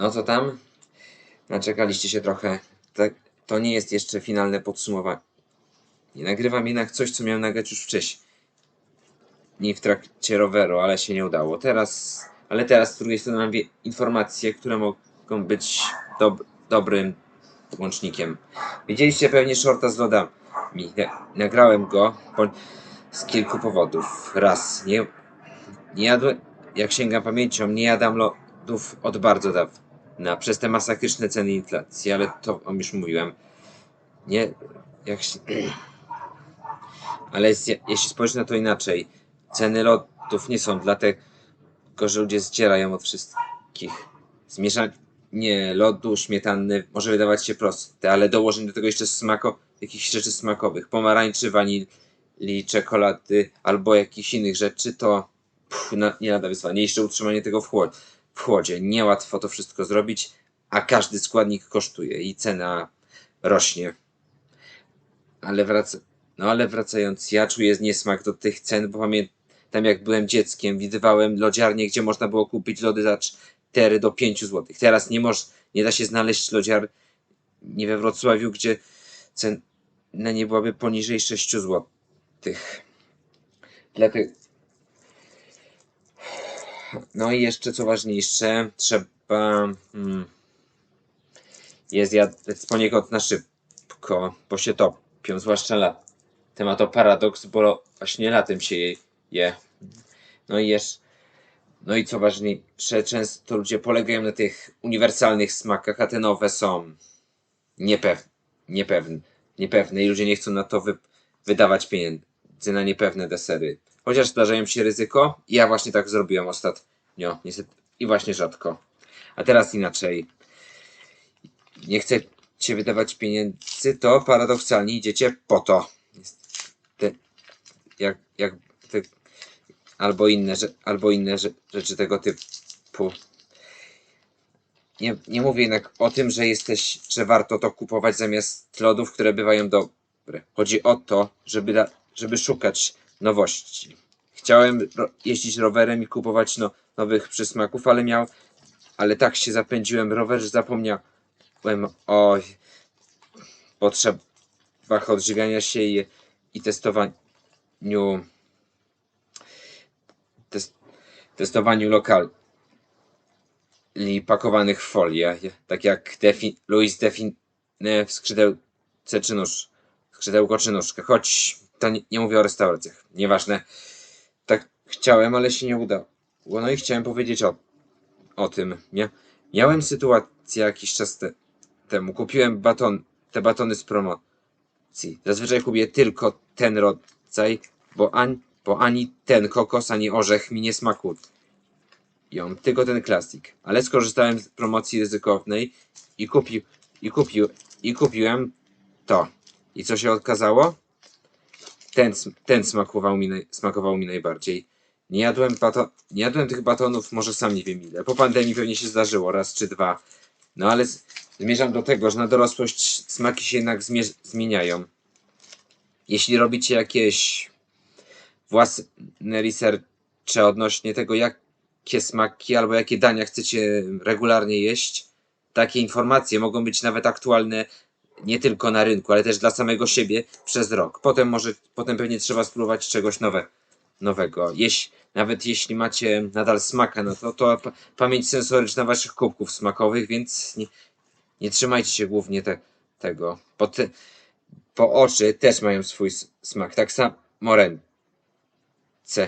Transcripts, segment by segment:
No co tam? Naczekaliście się trochę. To nie jest jeszcze finalne podsumowanie. Nie nagrywam jednak coś, co miałem nagrać już wcześniej. Nie w trakcie roweru, ale się nie udało. Teraz, ale teraz z drugiej strony mam informacje, które mogą być dob- dobrym łącznikiem. Widzieliście pewnie shorta z lodami. Na- Nagrałem go z kilku powodów. Raz, nie, nie jadłem, jak sięgam pamięcią, nie jadam lodów od bardzo dawna, przez te masakryczne ceny inflacji, ale to wam już mówiłem. Nie, jak się, ale jest, jeśli spojrzeć na to inaczej, ceny lodów nie są dlatego, że ludzie zdzierają od wszystkich. Zmieszanie lodu, śmietanny może wydawać się proste, ale dołożenie do tego jeszcze smako, jakichś rzeczy smakowych, pomarańczy, wanilii, czekolady albo jakichś innych rzeczy, to pff, na, nie lada wyzwanie. Jeszcze utrzymanie tego w, chłod, w chłodzie. Niełatwo to wszystko zrobić, a każdy składnik kosztuje i cena rośnie. Ale no ale wracając, ja czuję niesmak do tych cen, bo pamiętam jak byłem dzieckiem, widywałem lodziarnie, gdzie można było kupić lody za 4 do 5 zł. Teraz nie, moż, nie da się znaleźć lodziar nie we Wrocławiu, gdzie cena nie byłaby poniżej 6 zł. Dlatego no i jeszcze co ważniejsze, trzeba hmm, jest jadać poniekąd na szybko, bo się topią, zwłaszcza latem. A to paradoks, bo właśnie latem się je. No i jeszcze, no i co ważniejsze, często ludzie polegają na tych uniwersalnych smakach, a te nowe są niepew, niepewne, niepewne i ludzie nie chcą na to wy, wydawać pieniędzy na niepewne desery. Chociaż zdarzają się ryzyko i ja właśnie tak zrobiłem ostatnio, niestety, i właśnie rzadko. A teraz inaczej. Nie chcecie wydawać pieniędzy, to paradoksalnie idziecie po to. Te, jak, jak, te, albo inne, albo inne rze- rzeczy tego typu. Nie, nie mówię jednak o tym, że jesteś, że warto to kupować zamiast lodów, które bywają dobre. Chodzi o to, żeby, da, żeby szukać nowości. Chciałem jeździć rowerem i kupować no, nowych przysmaków, ale miał, ale tak się zapędziłem. Rower, że zapomniałem o potrzebach odżywiania się i, i testowaniu tes, testowaniu lokali pakowanych w folię, tak jak defi, Louis Define w skrzydełce czy nóż, skrzydełko czy nóżkę, choć to nie, nie mówię o restauracjach, nieważne. Tak chciałem, ale się nie udało. No i chciałem powiedzieć o, o tym. Mia, miałem sytuację jakiś czas te, temu. Kupiłem baton, te batony z promocji. Zazwyczaj kupię tylko ten rodzaj, bo, ani, bo ani ten kokos, ani orzech mi nie smakują. Tylko ten klasik. Ale skorzystałem z promocji ryzykownej i i i kupiłem to. I co się okazało? Ten, ten smakował, mi smakował mi najbardziej. Nie jadłem, bato, nie jadłem tych batonów, może sam nie wiem ile. Po pandemii pewnie się zdarzyło, raz czy dwa. No ale zmierzam do tego, że na dorosłość smaki się jednak zmie- zmieniają. Jeśli robicie jakieś własne researche odnośnie tego, jakie smaki albo jakie dania chcecie regularnie jeść, takie informacje mogą być nawet aktualne nie tylko na rynku, ale też dla samego siebie przez rok. Potem może, potem pewnie trzeba spróbować czegoś nowe, nowego. Jeśli, nawet jeśli macie nadal smaka, no to, to pa- pamięć sensoryczna waszych kubków smakowych, więc nie, nie trzymajcie się głównie te, tego. Bo, te, bo oczy też mają swój smak, tak samo ręce.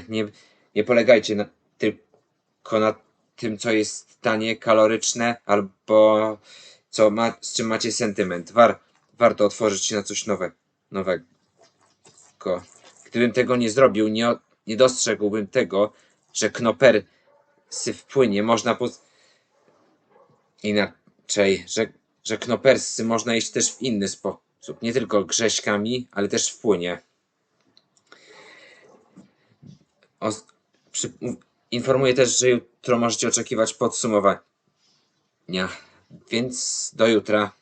Nie, nie polegajcie na, tylko na tym, co jest tanie, kaloryczne, albo co ma, z czym macie sentyment. War, warto otworzyć się na coś nowe, nowego. Gdybym tego nie zrobił, nie, nie dostrzegłbym tego, że knopersy w płynie można po... inaczej, że, że knopersy można jeść też w inny sposób. Nie tylko grześkami, ale też w płynie. O, przy, informuję też, że jutro możecie oczekiwać podsumowania. Więc do jutra.